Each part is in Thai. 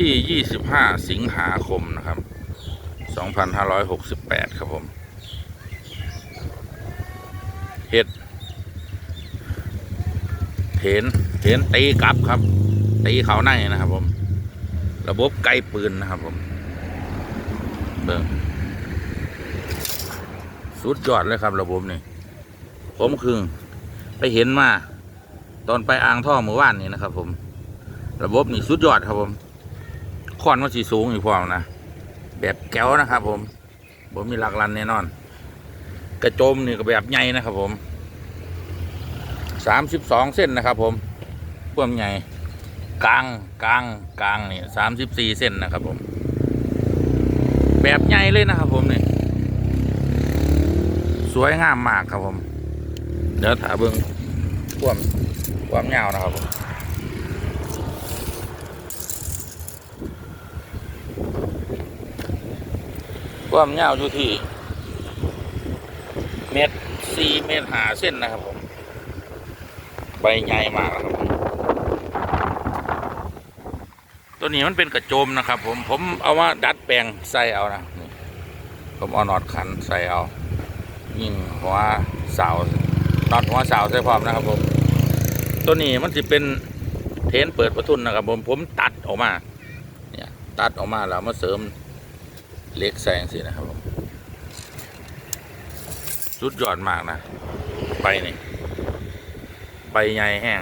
ที่ 25 สิงหาคม นะครับ 2568 ครับผม เห็ดเถนเถนตีกลับครับ ตีเขาในนะครับผม ระบบไกลปืนนะครับผม เบิ่งสุดยอดเลยครับ ระบบนี่ ผมคือไปเห็นมา ตอนไปอ่างท่อเมื่อวานนี้นะครับผม ระบบนี่สุดยอดครับผม คอนมันสีสูงอยู่พอนะ แบบแก้วนะครับ ผมผมมีหลักลันแน่นอน กระโจมนี่ก็แบบใหญ่นะครับผมสามสิบสองเส้นนะครับ ผมพวกใหญ่กลางกลางกลางนี่สามสิบสี่เส้นนะครับ ผม แบบใหญ่เลยนะครับ ผมนี่สวยงามมากครับผม เดี๋ยวถาเบิ้งความความยาวนะครับผม ความยาวอยู่ที่เมตรสี่เมตรหาเส้นนะครับผม ใบใหญ่มากนะครับ ตัวนี้มันเป็นกระโจมนะครับ ผมผมเอามาดัดแปลงใส่เอานะผมเอานอตขันใส่เอา ยิงหัวเสานอตหัวเสาใส่พร้อมนะครับ ผม ตัวนี้มันจะเป็นเทนเปิดประทุนนะครับ ผมผมตัดออกมา เนี่ย ตัดออกมาแล้วมาเสริม เล็กแซงสินะครับผมสุดยอดมากนะใบนี่ใบใหญ่แห้ง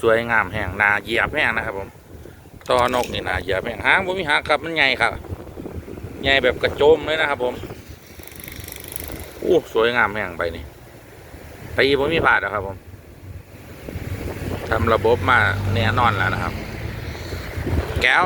สวยงามแห้งนาเหยียบแห้งนะครับผมตอนกนี่นาเหยียบแห้งหางผมมีหางครับมันใหญ่ครับใหญ่แบบกระโจมเลยนะครับผมอู้สวยงามแห้งใบนี่ตีผมมีผาดนะครับผมทำระบบมาแน่นอนแล้วนะครับ แก้ว